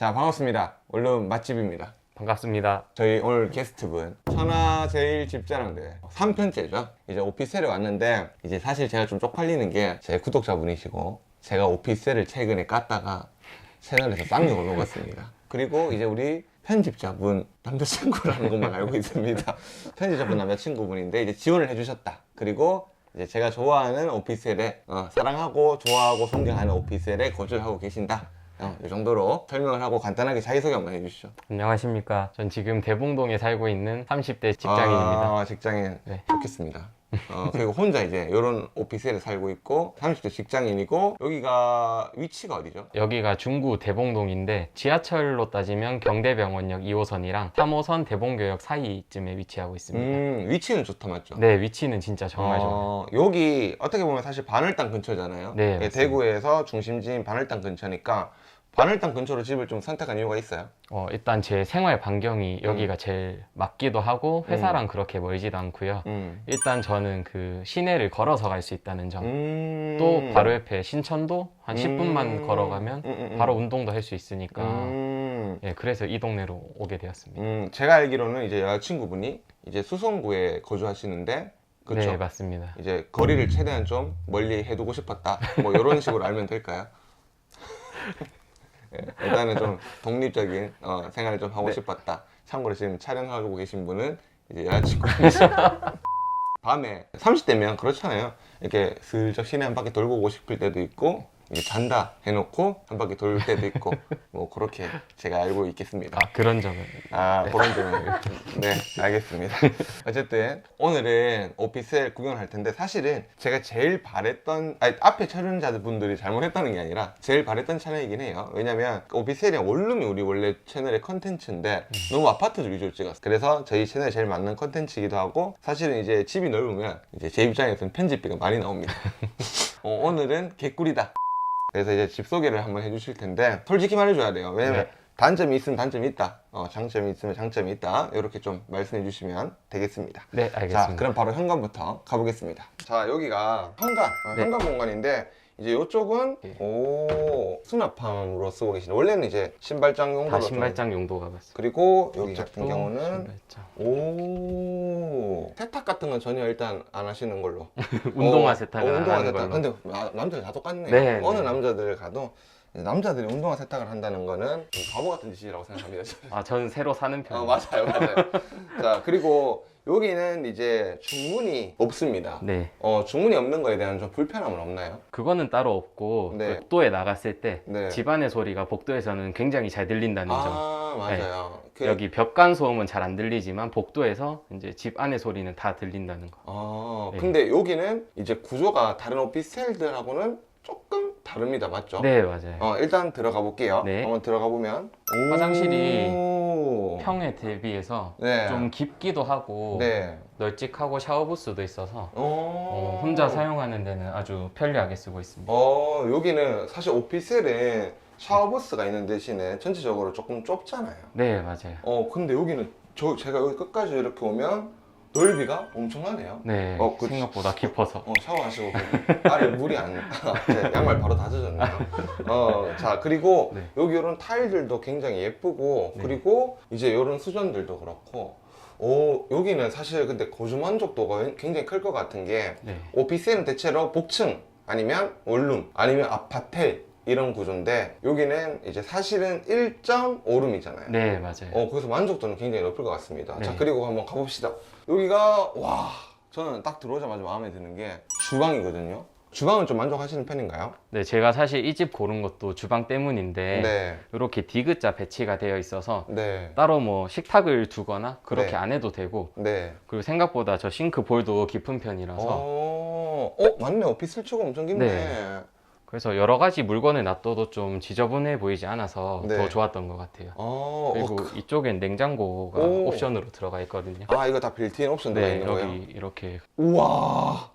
자 반갑습니다. 원룸 맛집입니다. 반갑습니다. 저희 오늘 게스트분 천하 제일 집자랑대 3편째죠. 이제 오피스텔에 왔는데 이제 사실 제가 좀 쪽팔리는 게 제 구독자분이시고 제가 오피스텔을 최근에 깠다가 채널에서 쌍욕을 먹었습니다. 그리고 이제 우리 편집자분 남자친구라는 것만 알고 있습니다. 편집자분 남자친구분인데 이제 지원을 해주셨다. 그리고 이제 제가 좋아하는 오피스텔에 어, 사랑하고 좋아하고 존경하는 오피스텔에 거주를 하고 계신다. 어, 이 정도로 설명을 하고 간단하게 자기소개 한번 해주시죠. 안녕하십니까. 전 지금 대봉동에 살고 있는 30대 직장인입니다. 아, 직장인. 네. 좋겠습니다. 어, 그리고 혼자 이제 이런 오피스에 살고 있고 30대 직장인이고 여기가 위치가 어디죠? 여기가 중구 대봉동인데 지하철로 따지면 경대병원역 2호선이랑 3호선 대봉교역 사이쯤에 위치하고 있습니다. 음, 위치는 좋다 맞죠? 네, 위치는 진짜 정말 좋아요. 어, 여기 어떻게 보면 사실 반월당 근처잖아요. 네, 예, 맞습니다. 대구에서 중심지인 반월당 근처니까 반월당 근처로 집을 좀 선택한 이유가 있어요. 어, 일단 제 생활 반경이 여기가 제일 맞기도 하고 회사랑 그렇게 멀지도 않고요. 음. 일단 저는 그 시내를 걸어서 갈 수 있다는 점. 음. 또 바로 옆에 신천도 한 10분만 음. 걸어가면 음, 음, 음. 바로 운동도 할 수 있으니까 음. 예, 그래서 이 동네로 오게 되었습니다. 음, 제가 알기로는 이제 여자친구분이 이제 수성구에 거주하시는데 그렇죠? 네, 맞습니다. 이제 거리를 최대한 좀 멀리 해두고 싶었다. 뭐 이런 식으로 알면 될까요? 예, 일단은 좀 독립적인 어, 생활을 좀 하고 네. 싶었다. 참고로 지금 촬영하고 계신 분은 이제 여자친구이시죠. 밤에 30대면 그렇잖아요. 이렇게 슬쩍 시내 한 바퀴 돌고 오고 싶을 때도 있고 이제 잔다 해놓고 한 바퀴 돌 때도 있고 뭐 그렇게 제가 알고 있겠습니다. 아, 그런 점은. 아 그런 점은 네 알겠습니다. 어쨌든 오늘은 오피스텔 구경을 할 텐데 사실은 제가 제일 바랬던 아니 앞에 촬영자분들이 잘못했다는 게 아니라 제일 바랬던 채널이긴 해요. 왜냐면 오피스텔이 원룸이 우리 원래 채널의 컨텐츠인데 너무 아파트 위주로 찍었어 그래서 저희 채널에 제일 맞는 컨텐츠이기도 하고 사실은 이제 집이 넓으면 이제 제 입장에서는 편집비가 많이 나옵니다. 어, 오늘은 개꿀이다 그래서 이제 집 소개를 한번 해주실 텐데 솔직히 말해줘야 돼요 왜냐면 네. 단점이 있으면 단점이 있다. 어, 장점이 있으면 장점이 있다. 이렇게 좀 말씀해 주시면 되겠습니다. 네, 알겠습니다. 자, 그럼 바로 현관부터 가보겠습니다. 자, 여기가 현관, 어, 네. 현관 공간인데 이제 이쪽은 예. 오 수납함으로 쓰고 계시네. 원래는 이제 신발장 용도로 다 좀- 신발장 용도가 맞습니다. 그리고 여기 같은 이쪽도 경우는 신발장. 오 세탁 같은 건 전혀 일단 안 하시는 걸로. 운동화 어, 세탁은 어, 안 운동화 하는 세탁. 걸로. 근데 아, 남자들 다 똑같네. 네, 어느 네. 남자들 가도 남자들이 운동화 세탁을 한다는 거는 좀 바보 같은 짓이라고 생각합니다. 아, 저는 새로 사는 편. 어, 맞아요, 맞아요. 자, 그리고 여기는 이제 중문이 없습니다. 네, 어, 중문이 없는 거에 대한 좀 불편함은 없나요? 그거는 따로 없고 네. 복도에 나갔을 때 네. 집안의 소리가 복도에서는 굉장히 잘 들린다는 점. 아, 맞아요. 그, 네. 여기 벽간 소음은 잘 안 들리지만 복도에서 이제 집 안의 소리는 다 들린다는 거. 아, 네. 근데 여기는 이제 구조가 다른 오피스텔들하고는 조금 다릅니다. 맞죠? 네, 맞아요. 어, 일단 들어가 볼게요. 네. 한번 들어가 보면 오. 화장실이 평에 대비해서 네. 좀 깊기도 하고 네. 널찍하고 샤워 부스도 있어서 오. 어, 혼자 사용하는 데는 아주 편리하게 쓰고 있습니다. 어, 여기는 사실 오피스텔에 샤워 부스가 있는 대신에 전체적으로 조금 좁잖아요. 네, 맞아요. 어, 근데 여기는 저 제가 여기 끝까지 이렇게 오면 넓이가 엄청나네요. 네, 어, 그- 생각보다 깊어서. 어, 샤워하시고 그 아래 물이 안 네, 양말 바로 다 젖었네요. 어, 자 그리고 네. 여기 이런 타일들도 굉장히 예쁘고 네. 그리고 이제 이런 수전들도 그렇고 오 여기는 사실 근데 거주 만족도가 굉장히 클 것 같은 게 네. 오피스는 대체로 복층 아니면 원룸 아니면 아파트 이런 구조인데 여기는 이제 사실은 1.5룸이잖아요. 네, 맞아요. 어 그래서 만족도는 굉장히 높을 것 같습니다. 네. 자 그리고 한번 가봅시다. 여기가 와 저는 딱 들어오자마자 마음에 드는 게 주방이거든요. 주방은 좀 만족하시는 편인가요? 네, 제가 사실 이 집 고른 것도 주방 때문인데 네. 이렇게 디귿자 배치가 되어 있어서 네. 따로 뭐 식탁을 두거나 그렇게 네. 안 해도 되고 네. 그리고 생각보다 저 싱크 볼도 깊은 편이라서 어, 어 맞네. 오피스 치고 엄청 깊네. 네. 그래서 여러 가지 물건을 놔둬도 좀 지저분해 보이지 않아서 네. 더 좋았던 것 같아요. 어, 그리고 어, 그- 이쪽엔 냉장고가 오. 옵션으로 들어가 있거든요. 아 이거 다 빌트인 옵션 들어가 네, 있는 여기 거예요? 이렇게 우와.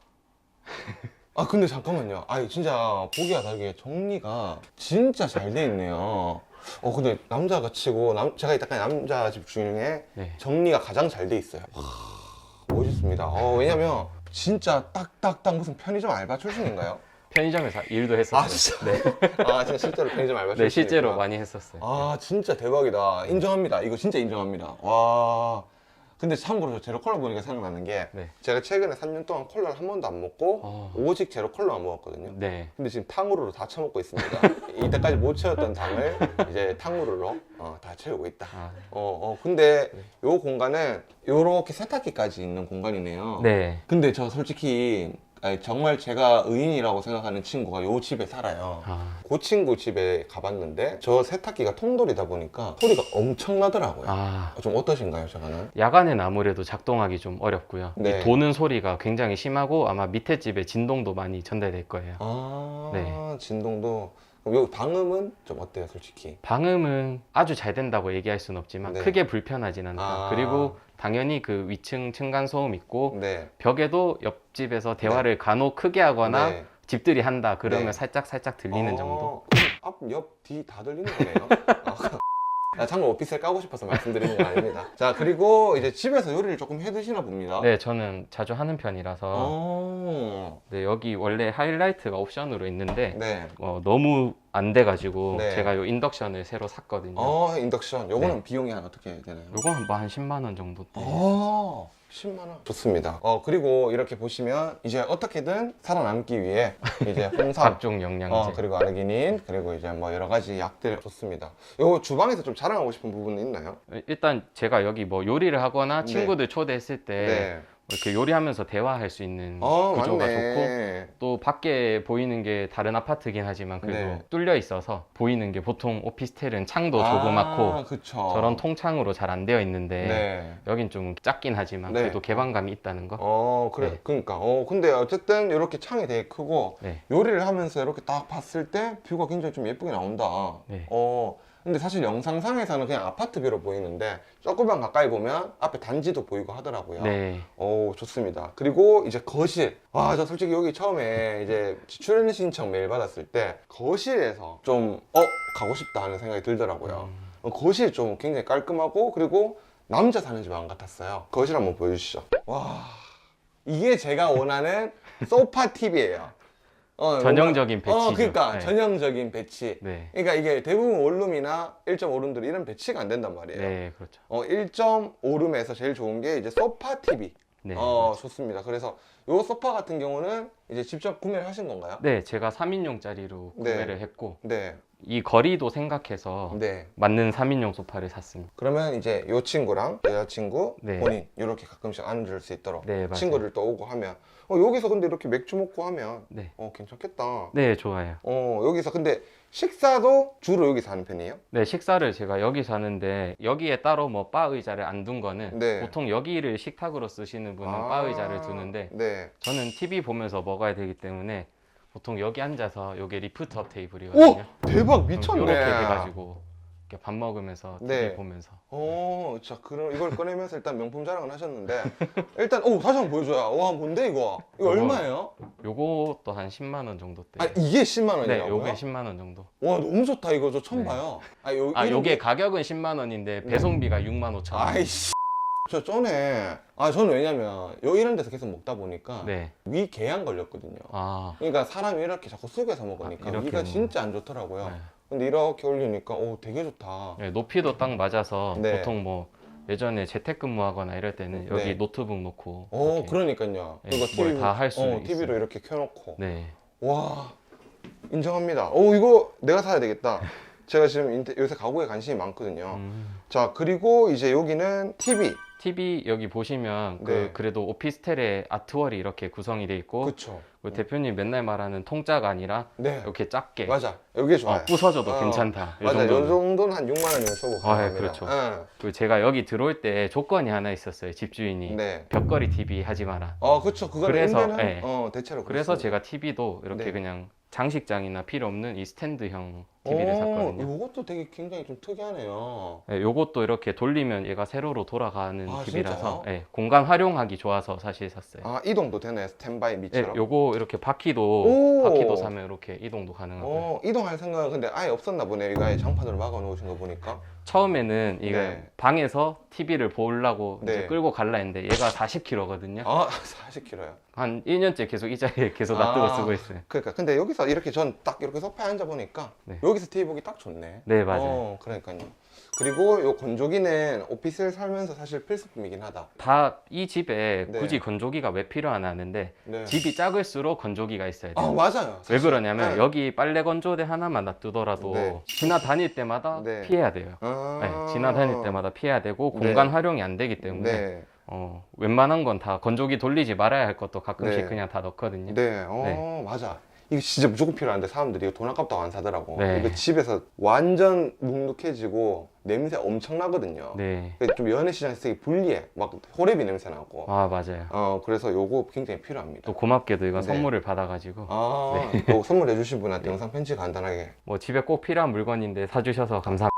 아 근데 잠깐만요. 아 진짜 보기와 다르게 정리가 진짜 잘 돼 있네요. 어 근데 남자가 치고 남, 제가 이따까지 남자 집 중에 네. 정리가 가장 잘 돼 있어요. 와, 멋있습니다. 어, 왜냐면 진짜 딱딱딱 무슨 편의점 알바 출신인가요? 편의점 에서 일도 했었어요. 아, 진짜? 네. 아 진짜 실제로 편의점 알바 네, 실제로. 많이 했었어요. 아 진짜 대박이다 인정합니다 이거 진짜 인정합니다 와 근데 참고로 저 제로 콜라 보니까 생각나는 게 네. 제가 최근에 3년 동안 콜라를 한 번도 안 먹고 어. 오직 제로 콜라만 먹었거든요 네. 근데 지금 탕후루로 다 처먹고 있습니다 이때까지 못 채웠던 당을 이제 탕후루로 어, 다 채우고 있다 아, 어, 어 근데 요 공간은 요렇게 세탁기까지 있는 공간이네요 네. 근데 저 솔직히 아니, 정말 제가 의인이라고 생각하는 친구가 요 집에 살아요 아, 그 친구 집에 가봤는데 저 세탁기가 통돌이다 보니까 소리가 엄청나더라고요. 아. 좀 어떠신가요, 저거는? 야간엔 아무래도 작동하기 좀 어렵고요. 네. 이 도는 소리가 굉장히 심하고 아마 밑에 집에 진동도 많이 전달될 거예요. 아, 네. 진동도. 그럼 요 방음은 좀 어때요, 솔직히? 방음은 아주 잘 된다고 얘기할 수는 없지만 네. 크게 불편하진 않다. 아. 그리고 당연히 그 위층 층간 소음 있고 네. 벽에도 옆집에서 대화를 간혹 크게 하거나 네. 집들이 한다 그러면 네. 살짝 살짝 들리는 어, 정도. 그럼 앞, 옆, 뒤 다 들리는 거네요. 아, 참고 오피스에 까고 싶어서 말씀드리는 건 아닙니다. 자, 그리고 이제 집에서 요리를 조금 해 드시나 봅니다. 네, 저는 자주 하는 편이라서 어. 네, 여기 원래 하이라이트가 옵션으로 있는데 네. 어, 너무 안 돼가지고 네. 제가 요 인덕션을 새로 샀거든요. 어, 인덕션. 요거는 네. 비용이 한 어떻게 되나요? 요건 뭐한 10만 원 정도. 돼. 어, 10만 원. 좋습니다. 어, 그리고 이렇게 보시면 이제 어떻게든 살아남기 위해 이제 홍삼 각종 영양제. 어, 그리고 아르기닌, 그리고 이제 뭐 여러 가지 약들 좋습니다. 요 주방에서 좀 자랑하고 싶은 부분은 있나요? 일단 제가 여기 뭐 요리를 하거나 네. 친구들 초대했을 때 이렇게 요리하면서 대화할 수 있는 어, 네. 구조가 좋고 맞네. 또 밖에 보이는 게 다른 아파트긴 하지만 그래도 네. 뚫려 있어서 보이는 게 보통 오피스텔은 창도 아, 조그맣고 그쵸. 저런 통창으로 잘 안 되어 있는데 네. 여긴 좀 작긴 하지만 네. 그래도 개방감이 있다는 거. 어, 그래. 네. 그러니까. 어, 근데 어쨌든 이렇게 창이 되게 크고 네. 요리를 하면서 이렇게 딱 봤을 때 뷰가 굉장히 좀 예쁘게 나온다. 네. 어, 근데 사실 영상상에서는 그냥 아파트 뷰로 보이는데 조금만 가까이 보면 앞에 단지도 보이고 하더라고요. 네. 오, 좋습니다. 그리고 이제 거실. 와, 저 솔직히 여기 처음에 이제 출연 신청 메일 받았을 때 거실에서 좀, 어, 가고 싶다 하는 생각이 들더라고요. 음. 어, 거실이 좀 굉장히 깔끔하고 그리고 남자 사는 집 안 같았어요. 거실 한번 보여주시죠. 와, 이게 제가 원하는 소파 TV예요. 어, 전형적인 뭔가- 어, 배치죠. 그러니까 네. 전형적인 배치. 네. 그러니까 이게 대부분 원룸이나 1.5룸들이 이런 배치가 안 된단 말이에요. 네, 그렇죠. 어, 1.5룸에서 제일 좋은 게 이제 소파 TV. 네. 어, 좋습니다. 그래서 요 소파 같은 경우는 이제 직접 구매를 하신 건가요? 네, 제가 3인용짜리로 네. 구매를 했고 네. 이 거리도 생각해서 네. 맞는 3인용 소파를 샀습니다. 그러면 이제 요 친구랑 여자친구, 네. 본인 이렇게 가끔씩 앉을 수 있도록 네, 맞아요. 친구들 또 오고 하면 어, 여기서 근데 이렇게 맥주 먹고 하면 네. 어, 괜찮겠다. 네, 좋아요. 어, 여기서 근데 식사도 주로 여기서 하는 편이에요? 네, 식사를 제가 여기 사는데 여기에 따로 뭐 바 의자를 안 둔 거는 네. 보통 여기를 식탁으로 쓰시는 분은 바 의자를 두는데 네. 저는 TV 보면서 먹어야 되기 때문에 보통 여기 앉아서 이게 리프트업 오! 테이블이거든요. 대박 미쳤네. 이렇게 해가지고 이렇게 밥 먹으면서 TV 네. 보면서 어, 자, 그럼 이걸 꺼내면서 일단 명품 자랑을 하셨는데 일단 오 다시 한번 보여줘요. 와 뭔데 이거? 이거 이거- 얼마예요? 요것도 한 10만 원 정도 아 돼요. 이게 10만 네, 원이라고요? 요게 10만 원 정도. 와 너무 좋다 이거 저 처음 네. 봐요. 아, 요, 아, 이런 요게 게- 가격은 10만 원인데 배송비가 6만 5천 원. 아이씨. 저 전에 아 저는 왜냐면 요 이런 데서 계속 먹다 보니까 네. 위 궤양 걸렸거든요. 아, 그러니까 사람이 이렇게 자꾸 숙여서 먹으니까 아, 이렇게 위가 먹는 진짜 안 좋더라고요. 네. 근데 이렇게 올리니까 오 되게 좋다. 네, 높이도 딱 맞아서 네. 보통 뭐 예전에 재택근무하거나 이럴 때는 여기 네. 노트북 놓고 오 이렇게 그러니까요. 네, 이거 뭘 TV 다할 수 어, 있어요. TV로 이렇게 켜놓고 네. 와 인정합니다. 오 이거 내가 사야 되겠다. 제가 지금 인테- 요새 가구에 관심이 많거든요. 음. 자 그리고 이제 여기는 TV. TV 여기 보시면 그 네. 그래도 오피스텔에 아트월이 이렇게 구성이 돼 있고 그쵸. 그 대표님 맨날 말하는 통짜가 아니라 네. 이렇게 작게 맞아. 여기 좋아요. 어, 부서져도 어, 괜찮다. 이 맞아. 요 정도는. 정도는 한 6만 원이면 쇼고 아, 가능합니다. 그렇죠. 응. 그 제가 여기 들어올 때 조건이 하나 있었어요. 집주인이 네. 벽걸이 TV 하지 마라. 어, 그렇죠. 그거는 그래서, 네. 어, 대체로 그래서. 제가 TV도 이렇게 네. 그냥 장식장이나 필요 없는 이 스탠드형 TV를 오, 샀거든요. 이것도 되게 굉장히 좀 특이하네요. 네, 요것도 이렇게 돌리면 얘가 세로로 돌아가는 아, TV라서 진짜요? 네, 공간 활용하기 좋아서 사실 샀어요. 아, 이동도 되네. 스탠바이 네, 미처럼. 요거 이렇게 바퀴도 오. 바퀴도 사면 이렇게 이동도 가능하고요. 어, 이동할 생각은 근데 아예 없었나 보네. 이거 아예 장판으로 막아 놓으신 거 보니까. 처음에는 이거 네. 방에서 TV를 보려고 이제 네. 끌고 갈라 했는데 얘가 40kg거든요. 아, 40kg요. 한 1년째 계속 이 자리에 계속 놔두고 아. 쓰고 있어요. 그러니까 근데 여기서 이렇게 전 딱 이렇게 소파에 앉아 보니까 네. 여기서 TV 보기 딱 좋네. 네, 맞아요. 어, 그러니까요. 그리고 요 건조기는 오피스를 살면서 사실 필수품이긴 하다. 다 이 집에 네. 굳이 건조기가 왜 필요하나 하는데 네. 집이 작을수록 건조기가 있어야 돼요. 아 맞아요. 왜 그러냐면 네. 여기 빨래 건조대 하나만 놔두더라도 네. 지나다닐 때마다 네. 피해야 돼요. 아... 네, 지나다닐 때마다 피해야 되고 네. 공간 활용이 안 되기 때문에 네. 어, 웬만한 건 다 건조기 돌리지 말아야 할 것도 가끔씩 네. 그냥 다 넣거든요. 네. 어 맞아. 이거 진짜 무조건 필요한데 사람들이 이거 돈 아깝다고 안 사더라고. 네. 이거 집에서 완전 눅눅해지고 냄새 엄청 나거든요. 네. 좀 연애 시장에서 되게 불리해. 막 호레비 냄새 나고. 아 맞아요. 어 그래서 요거 굉장히 필요합니다. 또 고맙게도 이거 네. 선물을 받아가지고 아, 요 선물해 주신 분한테 영상 편지 간단하게. 뭐 집에 꼭 필요한 물건인데 사주셔서 감사합니다.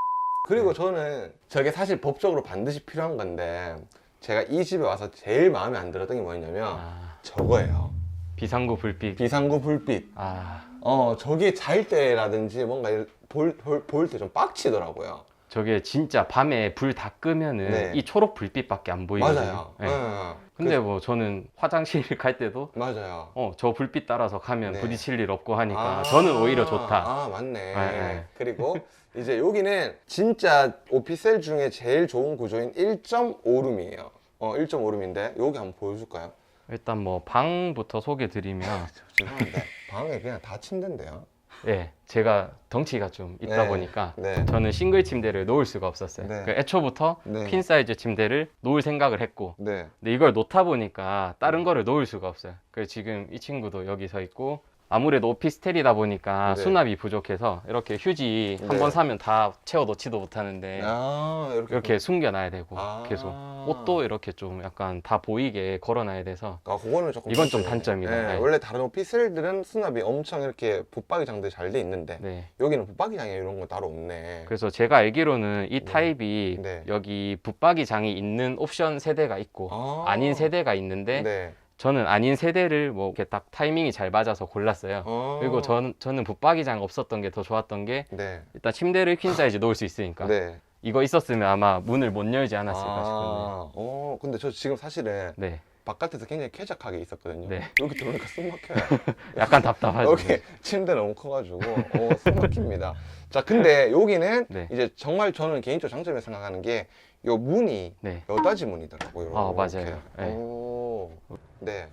그리고 저는 저게 사실 법적으로 반드시 필요한 건데 제가 이 집에 와서 제일 마음에 안 들었던 게 뭐였냐면 아, 저거예요. 비상구 불빛. 비상구 불빛. 아 어, 저게 잘 때라든지 뭔가 볼때 좀 빡치더라고요. 저게 진짜 밤에 불 다 끄면은 네. 이 초록 불빛밖에 안 보이거든요. 맞아요. 네. 응. 근데 뭐 저는 화장실 갈 때도 그- 맞아요. 어 저 불빛 따라서 가면 네. 부딪힐 일 없고 하니까 아, 저는 오히려 좋다. 아, 맞네. 네. 그리고 이제 여기는 진짜 오피셀 중에 제일 좋은 구조인 1.5룸이에요. 어, 1.5룸인데 여기 한번 보여줄까요? 일단 뭐 방부터 소개 드리면 죄송한데 방에 그냥 다 침대인데요. 예 제가 덩치가 좀 있다 네. 보니까 네. 저는 싱글 침대를 놓을 수가 없었어요. 네. 그 애초부터 네. 퀸 사이즈 침대를 놓을 생각을 했고 네. 근데 이걸 놓다 보니까 다른 거를 놓을 수가 없어요. 그래서 지금 이 친구도 여기 서 있고 아무래도 오피스텔이다 보니까 네. 수납이 부족해서 이렇게 휴지 한 네. 번 사면 다 채워 넣지도 못하는데 아, 이렇게. 이렇게 숨겨놔야 되고 아. 계속 옷도 이렇게 좀 약간 다 보이게 걸어놔야 돼서 아, 그거는 조금 이건 좀 단점이네. 단점이다. 네, 네. 원래 다른 오피스들은 수납이 엄청 이렇게 붙박이 장들이 잘돼 있는데 네. 여기는 붙박이 장이 이런 거 따로 없네. 그래서 제가 알기로는 이 네. 타입이 네. 여기 붙박이 장이 있는 옵션 세대가 있고 아. 아닌 세대가 있는데 네. 저는 아닌 세대를 뭐 이렇게 딱 타이밍이 잘 맞아서 골랐어요. 어. 그리고 전, 저는 붙박이장 없었던 게 더 좋았던 게 네. 일단 침대를 퀸 사이즈 놓을 수 있으니까 네. 이거 있었으면 아마 문을 못 열지 않았을까 싶은데 아, 어, 근데 저 지금 사실은 네 바깥에서 굉장히 쾌적하게 있었거든요. 네. 여기 들어오니까 숨 막혀요. 약간 답답하죠 여기 침대 너무 커가지고 어, 숨 막힙니다. 자, 근데 여기는 네. 이제 정말 저는 개인적으로 장점을 생각하는 게 요 문이 네 여닫이 문이더라고요. 아. 맞아요. 네. 오, 네.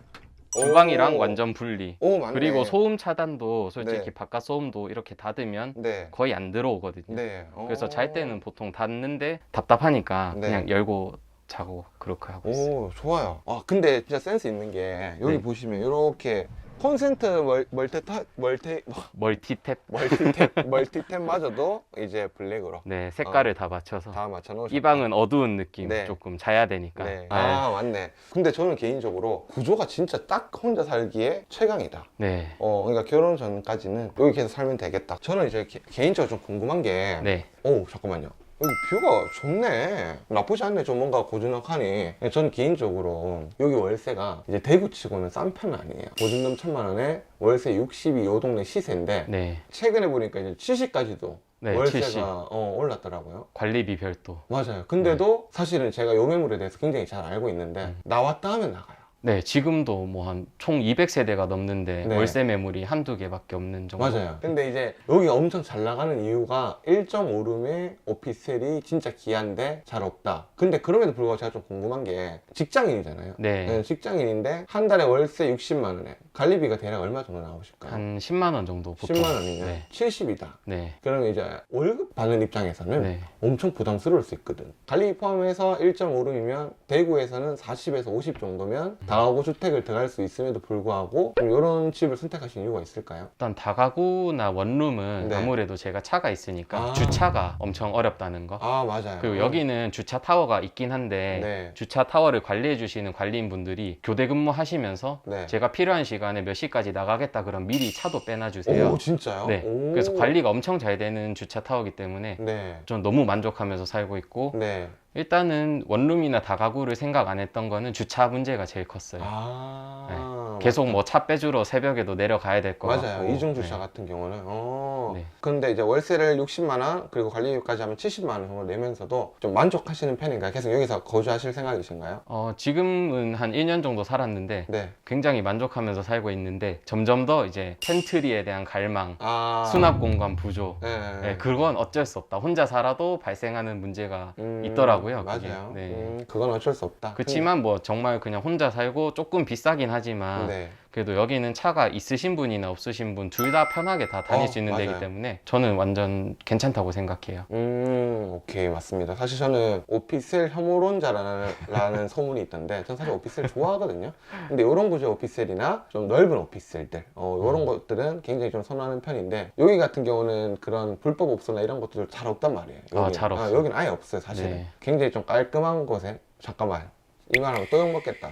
주방이랑 오. 완전 분리 오, 맞네. 그리고 소음 차단도 솔직히 네. 바깥 소음도 이렇게 닫으면 네. 거의 안 들어오거든요 네. 그래서 오. 잘 때는 보통 닫는데 답답하니까 네. 그냥 열고 자고 그렇게 하고 있어요 오, 좋아요. 아, 근데 진짜 센스 있는 게 여기 네. 보시면 이렇게 콘센트 멀, 멀티타 멀티 멀티탭 멀티탭 멀티탭마저도 이제 블랙으로 네 색깔을 다 맞춰서 다 맞춰 놓으셨 이 방은 어두운 느낌 네. 조금 자야 되니까 네. 네. 아, 맞네. 근데 저는 개인적으로 구조가 진짜 딱 혼자 살기에 최강이다. 네. 어, 그러니까 결혼 전까지는 여기 계속 살면 되겠다. 저는 이제 개, 개인적으로 좀 궁금한 게, 네. 오, 잠깐만요. 여기 뷰가 좋네. 나쁘지 않네. 좀 뭔가 고즈넉하니. 저는 개인적으로 여기 월세가 이제 대구 치고는 싼 편은 아니에요. 보증금 천만 원에 월세 60이 요 동네 시세인데, 네. 최근에 보니까 이제 70까지도 네, 월세가 70. 어, 올랐더라고요. 관리비 별도. 맞아요. 근데도 사실은 제가 요 매물에 대해서 굉장히 잘 알고 있는데 음. 나왔다 하면 나가요. 네, 지금도 뭐 한 총 200세대가 넘는데 네. 월세 매물이 한두 개밖에 없는 정도. 맞아요. 근데 이제 여기가 엄청 잘 나가는 이유가 1.5룸의 오피스텔이 진짜 귀한데 잘 없다. 근데 그럼에도 불구하고 제가 좀 궁금한 게 직장인이잖아요. 네. 네, 직장인인데 한 달에 월세 60만 원에 관리비가 대략 얼마 정도 나오실까요? 한 10만 원 정도 보통. 10만 원이면 네. 70이다. 네. 그러면 이제 월급 받는 입장에서는 네. 엄청 부담스러울 수 있거든. 관리 포함해서 1.5룸이면 대구에서는 40에서 50 정도면 다 가구 주택을 들어갈 수 있음에도 불구하고 좀 이런 집을 선택하신 이유가 있을까요? 일단 다가구나 원룸은 네. 아무래도 제가 차가 있으니까 아. 주차가 엄청 어렵다는 거. 아 맞아요. 그리고 여기는 주차 타워가 있긴 한데 네. 주차 타워를 관리해 주시는 관리인 분들이 교대 근무하시면서 네. 제가 필요한 시간에 몇 시까지 나가겠다 그럼 미리 차도 빼놔 주세요. 오 진짜요? 네. 오. 그래서 관리가 엄청 잘 되는 주차 타워이기 때문에 네. 전 너무 만족하면서 살고 있고 네. 일단은 원룸이나 다가구를 생각 안 했던 거는 주차 문제가 제일 컸어요. 아. 아, 계속 뭐 차 빼주러 새벽에도 내려가야 될거 맞아요. 같고 이중 주차 네. 같은 경우는. 어. 네. 근데 이제 월세를 60만 원 그리고 관리비까지 하면 70만 원 정도 내면서도 좀 만족하시는 편인가요? 계속 여기서 거주하실 생각이신가요? 어, 지금은 한 1년 정도 살았는데 네. 굉장히 만족하면서 살고 있는데 점점 더 이제 펜트리에 대한 갈망, 아. 수납 공간 부족 네. 네, 그건 어쩔 수 없다. 혼자 살아도 발생하는 문제가 음, 있더라고요, 그게. 맞아요. 네. 음, 그건 어쩔 수 없다. 그렇지만 뭐 정말 그냥 혼자 살고 조금 비싸긴 하지만 네. 그래도 여기는 차가 있으신 분이나 없으신 분 둘 다 편하게 다 다닐 어, 수 있는 데이기 맞아요. 때문에 저는 완전 괜찮다고 생각해요. 음, 오케이, 맞습니다. 사실 저는 오피셀 혐오론자라는 라는 소문이 있던데, 전 사실 오피셀 좋아하거든요. 근데 이런 구조 오피셀이나 좀 넓은 오피셀들, 어, 이런 음. 것들은 굉장히 좀 선호하는 편인데, 여기 같은 경우는 그런 불법 옵소나 이런 것들 잘 없단 말이에요. 아, 여기는. 잘 없어요. 여기는 아예 없어요, 사실은. 네. 굉장히 좀 깔끔한 곳에, 잠깐만, 이거 하면 또 욕먹겠다.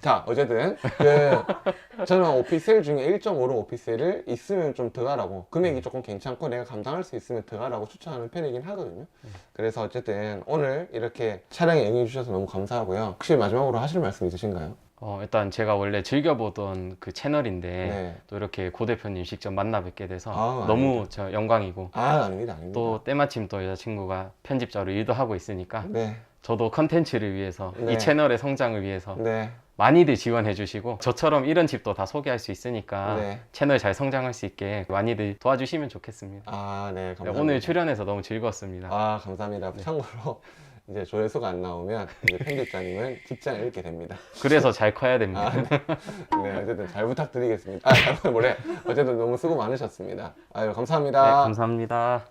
자, 어쨌든, 그, 저는 오피셀 중에 1.5룸 오피셀을 있으면 좀 들어가라고, 금액이 조금 괜찮고 내가 감당할 수 있으면 들어가라고 추천하는 편이긴 하거든요. 그래서 어쨌든 오늘 이렇게 촬영에 응해 주셔서 너무 감사하고요. 혹시 마지막으로 하실 말씀 있으신가요? 어, 일단 제가 원래 즐겨보던 그 채널인데 네. 또 이렇게 고 대표님 직접 만나 뵙게 돼서 아우, 너무 저 영광이고 아, 아닙니다, 아닙니다. 또 때마침 또 여자친구가 편집자로 일도 하고 있으니까 네, 저도 컨텐츠를 위해서 네. 이 채널의 성장을 위해서 네, 많이들 지원해 주시고 저처럼 이런 집도 다 소개할 수 있으니까 네. 채널 잘 성장할 수 있게 많이들 도와주시면 좋겠습니다. 아, 네, 감사합니다. 네, 오늘 출연해서 너무 즐거웠습니다. 아, 감사합니다. 참고로 이제 조회수가 안 나오면 이제 편집자님은 직장을 잃게 됩니다. 그래서 잘 커야 됩니다. 아, 네. 네, 어쨌든 잘 부탁드리겠습니다. 아, 뭐래? 어쨌든 너무 수고 많으셨습니다. 아유, 네, 감사합니다. 감사합니다.